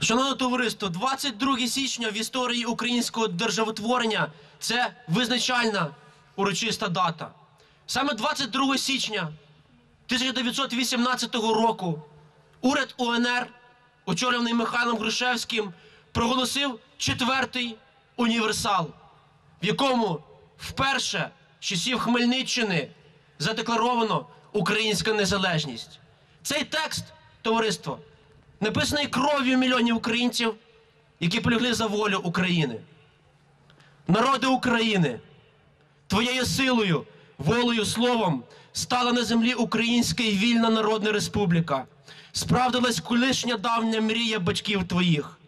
Шановне товариство, 22 січня в історії українського державотворення це визначальна урочиста дата. Саме 22 січня 1918 року уряд УНР, очолюваний Михайлом Грушевським, проголосив четвертий універсал, в якому вперше з часів Хмельниччини задекларовано українська незалежність. Цей текст, товариство, написаний кров'ю мільйонів українців, які полягли за волю України. Народи України, твоєю силою, волею, словом стала на землі Українська і вільна Народна Республіка. Справдилась колишня давня мрія батьків твоїх.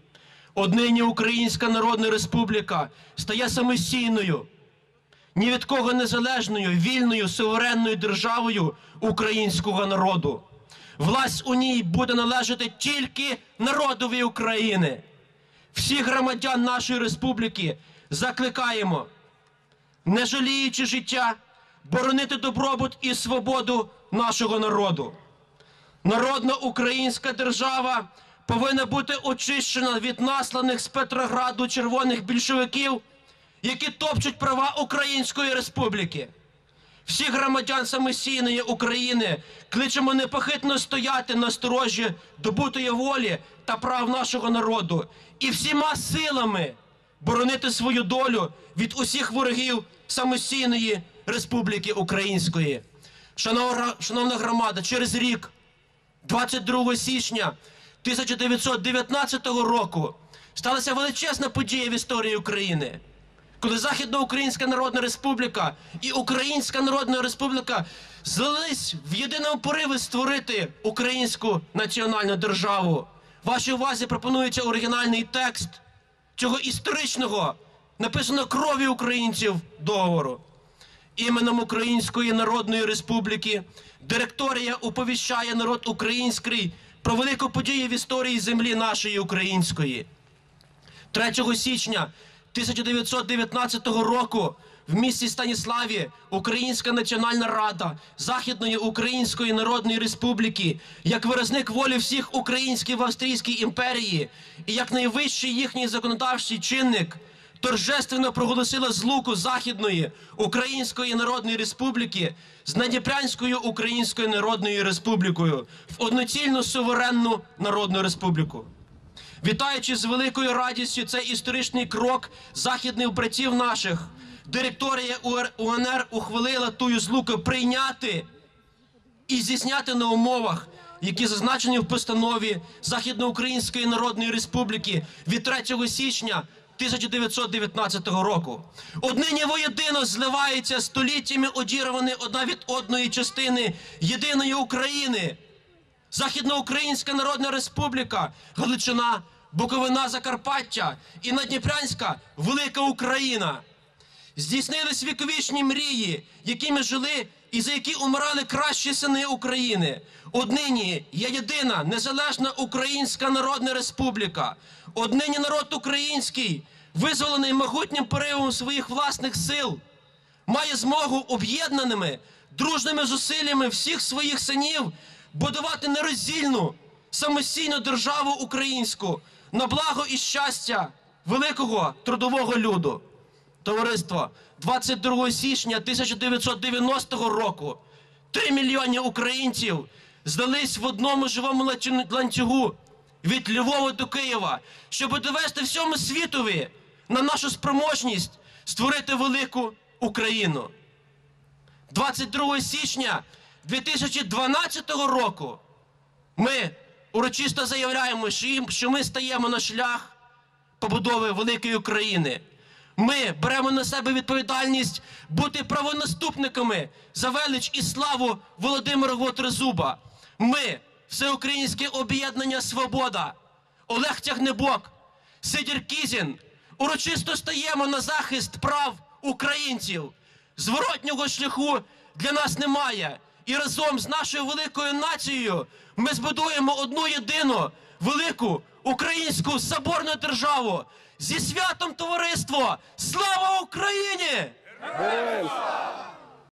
Однині Українська Народна Республіка стає самостійною, ні від кого незалежною, вільною, суверенною державою українського народу. Власть у ній буде належати тільки народові України. Всіх громадян нашої республіки закликаємо, не жаліючи життя, боронити добробут і свободу нашого народу. Народна українська держава повинна бути очищена від насланих з Петрограду червоних більшовиків, які топчуть права Української республіки. Всіх громадян самостійної України кличемо непохитно стояти на сторожі добутої волі та прав нашого народу і всіма силами боронити свою долю від усіх ворогів самостійної Республіки Української. Шановна, громада, через рік 22 січня 1919 року сталася величезна подія в історії України, коли Західноукраїнська Народна Республіка і Українська Народна Республіка злились в єдиному пориві створити українську національну державу. Вашій увазі пропонується оригінальний текст цього історичного, написано крові українців договору. Іменем Української Народної Республіки директорія оповіщає народ український про велику подію в історії землі нашої української. 3 січня 1919 року в місті Станіславі Українська Національна Рада Західної Української Народної Республіки як виразник волі всіх українських в Австрійській імперії і як найвищий їхній законодавчий чинник торжественно проголосила злуку Західної Української Народної Республіки з Надніпрянською Українською Народною Республікою в одноцільну суверенну народну республіку. Вітаючи з великою радістю цей історичний крок західних братів наших, директорія УНР ухвалила тую злуку прийняти і здійсняти на умовах, які зазначені в постанові Західноукраїнської Народної Республіки від 3 січня 1919 року. Однині воєдино зливаються століттями одірвані одна від одної частини єдиної України. Західноукраїнська Народна Республіка, Галичина, Буковина, Закарпаття і Надніпрянська Велика Україна. Здійснились віковічні мрії, якими жили і за які умирали кращі сини України. Однині є єдина незалежна Українська Народна Республіка. Однині народ український, визволений могутнім поривом своїх власних сил, має змогу об'єднаними дружними зусиллями всіх своїх синів будувати нероздільну самостійну державу українську на благо і щастя великого трудового люду. Товариство, 22 січня 1990 року 3 мільйони українців здались в одному живому ланцюгу від Львова до Києва, щоб довести всьому світові на нашу спроможність створити велику Україну. 22 січня 2012 року ми урочисто заявляємо, що ми стаємо на шлях побудови великої України. Ми беремо на себе відповідальність бути правонаступниками за велич і славу Володимира Готрезуба. Ми, Всеукраїнське об'єднання Свобода, Олег Тягнебок, Сидір Кізін, урочисто стаємо на захист прав українців. Зворотнього шляху для нас немає. І разом з нашою великою нацією ми збудуємо одну єдину велику українську соборну державу зі святом товариство. Слава Україні! Героям слава!